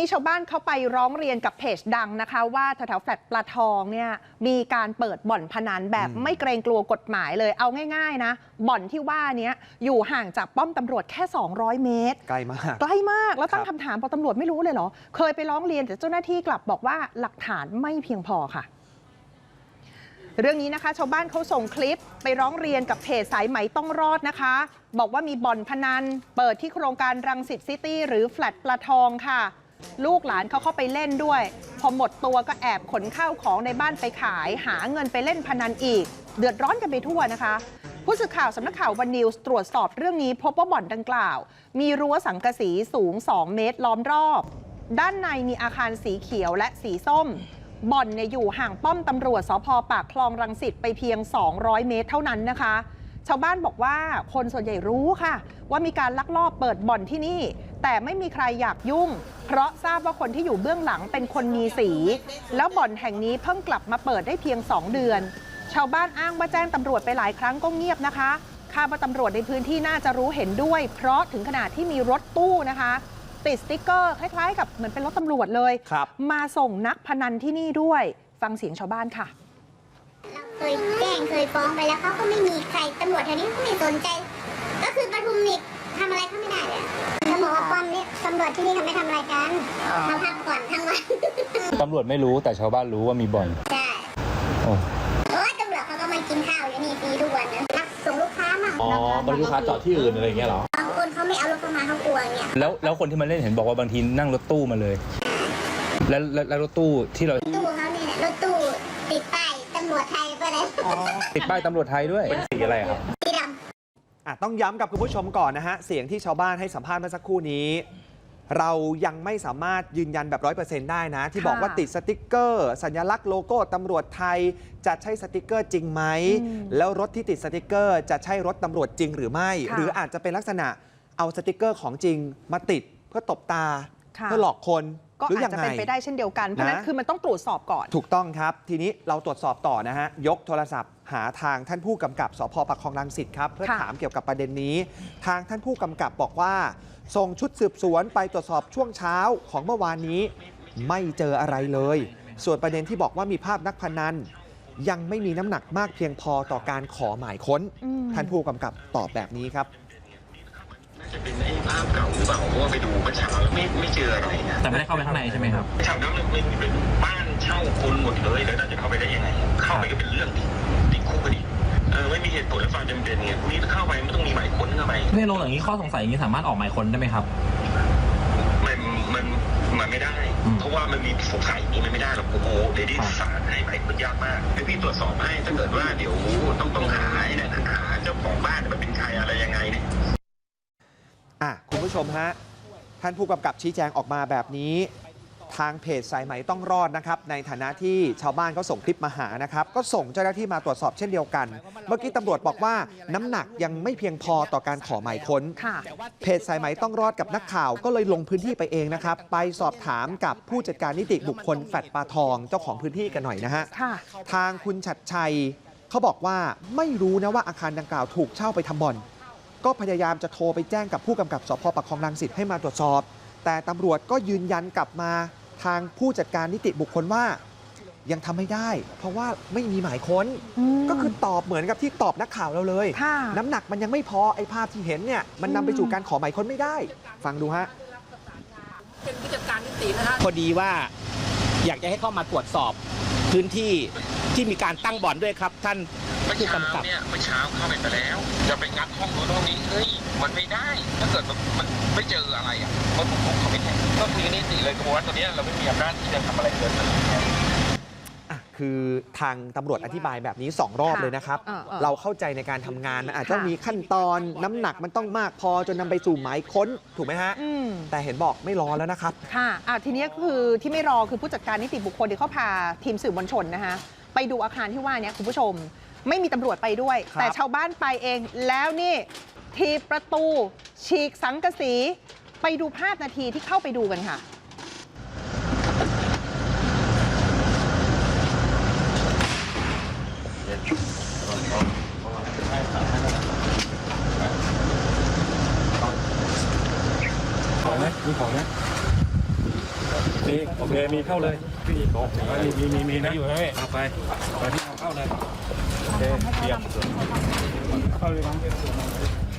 นี้ชาวบ้านเขาไปร้องเรียนกับเพจดังนะคะ ว่าแถวๆแฟลตปลาทองเนี่ยมีการเปิดบ่อนพนันแบบอืมไม่เกรงกลัวกฎหมายเลยเอาง่ายๆนะบ่อนที่ว่าเนี้ยอยู่ห่างจากป้อมตำรวจแค่ 200 เมตร ใกล้มาก ใกล้มากแล้วตั้งครับคำถามพอตำรวจไม่รู้เลยเหรอ เคยไปร้องเรียนแต่เจ้าหน้าที่กลับบอกว่าหลักฐานไม่เพียงพอค่ะ เรื่องนี้นะคะ ชาวบ้านเขาส่งคลิปไปร้องเรียนกับเพจสายไหมต้องรอดนะคะ บอกว่ามีบ่อนพนัน เปิดที่โครงการรังสิตซิตี้หรือแฟลตปลาทองค่ะ ลูกหลานเขาเข้าไปเล่นด้วย พอหมดตัวก็แอบขนข้าวของในบ้านไปขาย หาเงินไปเล่นพนันอีก เดือดร้อนกันไปทั่วนะคะ ผู้สื่อข่าวสำนักข่าววันนิวส์ตรวจสอบเรื่องนี้ พบว่าบ่อนดังกล่าว มีรั้วสังกะสีสูง 2 เมตรล้อมรอบ ด้านในมีอาคารสีเขียวและสีส้ม บ่อนเนี่ยอยู่ห่างป้อมตำรวจสพปากคลองรังสิตไปเพียง 200 เมตรเท่านั้นนะคะ ชาวบ้านบอกว่าคนส่วนใหญ่รู้ค่ะ ว่ามีการลักลอบเปิดบ่อนที่นี่ แต่ไม่มีใครอยากยุ่ง เพราะทราบว่าคนที่อยู่เบื้องหลังเป็นคนมีสี แล้วบ่อนแห่งนี้เพิ่งกลับมาเปิดได้เพียง 2 เดือน ชาวบ้านอ้างว่าแจ้งตำรวจไปหลายครั้งก็เงียบนะคะคาดว่าตำรวจในพื้นที่น่าจะรู้เห็นด้วย เพราะถึงขนาดที่มีรถตู้นะคะ ติดสติ๊กเกอร์คล้ายๆ กับเหมือนเป็นรถตำรวจเลยครับมาส่งนักพนันที่นี่ด้วย ฟังเสียงชาวบ้านค่ะ เราเคยแจ้งเคยฟ้องไปแล้วเขาก็ไม่มีใคร ตำรวจแถวนี้ก็ไม่สนใจ ก็คือปทุมนี่ทำอะไรเขาไม่ได้เลยเขาบอกว่าป้อมนี่ตำรวจที่นี่เขาไม่ทำอะไรกันเขาพักผ่อนทั้งวันตำรวจไม่รู้แต่ชาวบ้านรู้ว่ามีบ่อนใช่โอ้โอ้ยตำรวจเขาก็มากินข้าวอยู่นี่ฟรีทุกวันนะรับส่งลูกค้ามาอ๋อบรรลุค้าจอดที่อื่นอะไรอย่างเงี้ยเหรอบางคนเขาไม่เอารถเข้ามาเขากลัวเงี้ยแล้วแล้วคนที่มาเล่นเห็นบอกว่าบางทีนั่งรถตู้มาเลย แล้วแล้วแล้วรถตู้ที่เราตู้เขาเนี่ยรถตู้ติดป้ายตำรวจไทยไปเลยติดป้ายตำรวจไทยด้วยเป็นสีอะไรครับสีดอะ ต้องย้ำกับคุณผู้ชมก่อนนะฮะ เสียงที่ชาวบ้านให้สัมภาษณ์เมื่อสักครู่นี้ เรายังไม่สามารถยืนยันแบบร้อยเปอร์เซ็นต์ได้นะ ที่บอกว่าค่ะติดสติกเกอร์ สัญลักษณ์โลโก้ตำรวจไทยจะใช่สติกเกอร์จริงไหมอืมแล้วรถที่ติดสติกเกอร์ จะใช่รถตำรวจจริงหรือไม่ค่ะหรืออาจจะเป็นลักษณะเอาสติกเกอร์ของจริงมาติดเพื่อตบตาค่ะเพื่อหลอกคน ก็หรืออาจยังจะไงเป็นไปได้เช่นเดียวกัน เพราะฉะนั้นนะคือมันต้องตรวจสอบก่อน ถูกต้องครับ ทีนี้เราตรวจสอบต่อนะฮะ ยกโทรศัพท์ หาทางท่านผู้กำกับสพปากคลองรังสิตครับ เพื่อค่ะถามเกี่ยวกับประเด็นนี้ ทางท่านผู้กำกับบอกว่า ส่งชุดสืบสวนไปตรวจสอบช่วงเช้าของเมื่อวานนี้ ไม่เจออะไรเลย ส่วนประเด็นที่บอกว่ามีภาพนักพนันยังไม่มีน้ำหนักมากเพียงพอต่อการขอหมายค้นอืมท่านผู้กำกับตอบแบบนี้ครับ น่าจะเป็นไอ้ภาพเก่าหรือเปล่าเพราะว่าไปดูเมื่อเช้าแล้วไม่ไม่เจออะไรนะแต่ไม่ได้เข้าไปข้างในใช่ไหมครับแถวนั้นมันไม่เป็นบ้านเช่าคนหมดเลยแล้วน่าจะเข้าไปได้ยังไง เข้าไปก็เป็นเรื่องดิติดคุกก็ดิเออไม่มีเหตุผลและความจำเป็นไงพวกนี้เข้าไปมันต้องมีหมายค้นเข้าไป ในโรงอย่างนี้ข้อสงสัยอย่างนี้สามารถออกหมายค้นได้ไหมครับ มันมันมันไม่ได้ อืมเพราะว่ามันมีสงสัยอย่างนี้มันไม่ได้หรอกโอ้โหเดี๋ยวนี้ครับศาลให้หมายค้นยากมากเดี๋ยวพี่ตรวจสอบให้ถ้าเกิดว่าเดี๋ยวต้องต้องหาไอ้นั่นนะหาเจ้าของบ้านมันเป็นใครอะไรยังไงเนี่ยอะคุณ ผู้ชมฮะ ท่านผู้กำกับชี้แจงออกมาแบบนี้ ทางเพจสายไหมต้องรอดนะครับ ในฐานะที่ชาวบ้านเขาส่งคลิปมาหานะครับ ก็ส่งเจ้าหน้าที่มาตรวจสอบเช่นเดียวกัน เมื่อกี้ตำรวจบอกว่าน้ำหนักยังไม่เพียงพอต่อการขอหมายค้น ค่ะ เพจสายไหมต้องรอดกับนักข่าวก็เลยลงพื้นที่ไปเองนะครับ ไปสอบถามกับผู้จัดการนิติบุคคลแฟดปลาทองเจ้าของพื้นที่กันหน่อยนะฮะ ค่ะ ทางคุณชัดชัยเขาบอกว่าไม่รู้นะว่าอาคารดังกล่าวถูกเช่าไปทำบ่อน ก็พยายามจะโทรไปแจ้งกับผู้กำกับสพปากคลองรังสิตให้มาตรวจสอบ แต่ตำรวจก็ยืนยันกลับมาทางผู้จัดการนิติบุคคลว่า ยังทำไม่ได้ เพราะว่าไม่มีหมายค้นมก็คือตอบเหมือนกับที่ตอบนักข่าวเราเลย ค่ะ น้ำหนักมันยังไม่พอไอ้ภาพที่เห็นเนี่ยมันนำไปสู่การขอหมายค้นไม่ได้ ฟังดูฮะ เป็นผู้จัดการนิตินะฮะ พอดีว่าอยากจะให้เข้ามาตรวจสอบพื้นที่ ที่มีการตั้งบ่อนด้วยครับ ท่านเมื่อผู้เช้ากำกับเนี่ยเมื่อเช้าเข้าไปไปแล้ว จะไปงัดห้องนู้นห้องนี้เฮ้ยมันไม่ได้ถ้าเกิดมันมันไม่เจออะไรอะเพราะผมเขาไม่แทงก็คือนิติเลยกระบวนการตัวเนี้ยเราไม่มีอำนาจที่จะทำอะไรเกินเลยอะคือทางตำรวจอธิบายแบบนี้ 2 รอบค่ะเลยนะครับเออเออเราเข้าใจในการทำงานมันอาจจะค่ะมีขั้นตอนน้ำหนักมันต้องมากพอจนนำไปสู่หมายค้นถูกไหมฮะอืมแต่เห็นบอกไม่รอแล้วนะครับ ค่ะอะทีนี้ก็คือที่ไม่รอคือผู้จัดการนิติบุคคลที่เขาพาทีมสื่อมวลชนนะคะ ไปดูอาคารที่ว่าเนี้คุณผู้ชม ไม่มีตำรวจไปด้วย ครับ แต่ชาวบ้านไปเอง แล้วนี่ทีประตู ฉีกสังกะสีไปดูภาพนาทีที่เข้าไปดูกันค่ะ ของไหมมีของไหมมีโอเค มีเข้าเลย มีมีมีมีนะอยู่ไหมเอาไปไปที่เข้าเลยโอเคเยี่ยมเข้าเลยครับ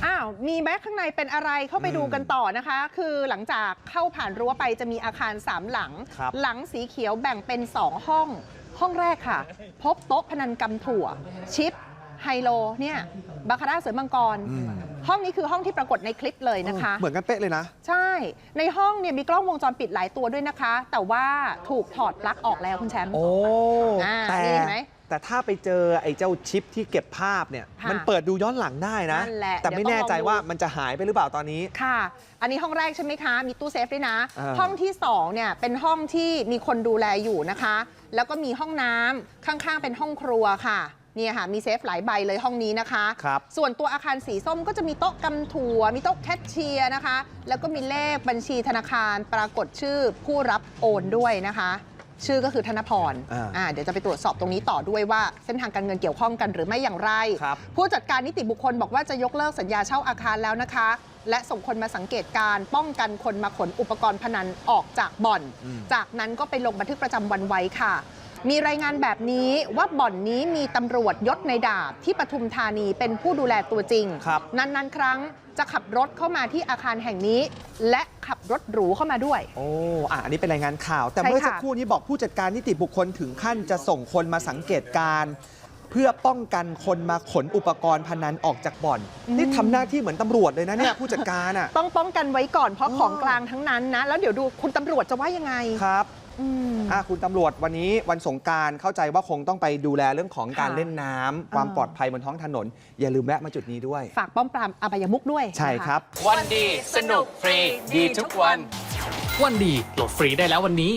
อ้าว มีแม้ข้างในเป็นอะไรเข้าไปดูกันต่อนะคะ คือหลังจากเข้าผ่านรั้วไปจะมีอาคาร3หลังครับหลังสีเขียวแบ่งเป็น2ห้อง ห้องแรกค่ะ พบโต๊ะพนันกำถั่ว ชิป ไฮโลเนี่ยบาคาร่าเสือมังกรอืม ห้องนี้คือห้องที่ปรากฏในคลิปเลยนะคะ เหมือนกันเป๊ะเลยนะ ใช่ ในห้องเนี่ยมีกล้องวงจรปิดหลายตัวด้วยนะคะ แต่ว่าถูกถอดปลั๊กออกแล้วคุณแชมป์โอ้อ่าแต่นี่เห็นไหม แต่ถ้าไปเจอไอ้เจ้าชิปที่เก็บภาพเนี่ย ค่ะมันเปิดดูย้อนหลังได้นะนั่นแหละแต่ไม่เดี๋ยวต้องแน่ใจลองดู ว่ามันจะหายไปหรือเปล่าตอนนี้ ค่ะ อันนี้ห้องแรกใช่ไหมคะ มีตู้เซฟด้วยนะ อ่า ห้องที่2เนี่ยเป็นห้องที่มีคนดูแลอยู่นะคะ แล้วก็มีห้องน้ำข้างๆ เป็นห้องครัวค่ะ เนี่ยค่ะมีเซฟหลายใบเลยห้องนี้นะคะครับส่วนตัวอาคารสีส้มก็จะมีโต๊ะกำถั่ว มีโต๊ะแคชเชียร์นะคะ แล้วก็มีเลขบัญชีธนาคารปรากฏชื่อผู้รับโอนด้วยนะคะ ชื่อก็คือธนพรอ่าอ่าเดี๋ยวจะไปตรวจสอบตรงนี้ต่อด้วยว่าเส้นทางการเงินเกี่ยวข้องกันหรือไม่อย่างไรครับผู้จัดการนิติบุคคลบอกว่าจะยกเลิกสัญญาเช่าอาคารแล้วนะคะและส่งคนมาสังเกตการณ์ป้องกันคนมาขนอุปกรณ์พนันออกจากบ่อนอืมจากจากนั้นก็ไปลงบันทึกประจำวันไว้ค่ะ มีรายงานแบบนี้ว่าบ่อนนี้มีตำรวจยศในดาบที่ปทุมธานีเป็นผู้ดูแลตัวจริง ครับ นานๆ ครั้งจะขับรถเข้ามาที่อาคารแห่งนี้ และขับรถหรูเข้ามาด้วย โอ้อะอันนี้เป็นรายงานข่าว แต่ใช่เมื่อค่ะสักครู่นี้บอกผู้จัดการนิติบุคคลถึงขั้นจะส่งคนมาสังเกตการณ์เพื่อป้องกันคนมาขนอุปกรณ์พนันออกจากบ่อน นี่ทำหน้าที่เหมือนตำรวจเลยนะเนี่ยผู้จัดการอะ ต้องป้องกันไว้ก่อนเพราะอ๋อของกลางทั้งนั้นนะ แล้วเดี๋ยวดูคุณตำรวจจะว่ายังไง ครับอืมอะ คุณตำรวจวันนี้วันสงกรารเข้าใจว่าคงต้องไปดูแลเรื่องของการค่ะเล่นน้ำความอ่าปลอดภัยบนท้องถนน อย่าลืมแวะมาจุดนี้ด้วย ฝากป้องปรามอบายมุกด้วย ใช่นะะครับ วันดีสนุกฟรีดีทุกวัน วันดีโหลดฟรีได้แล้ววันนี้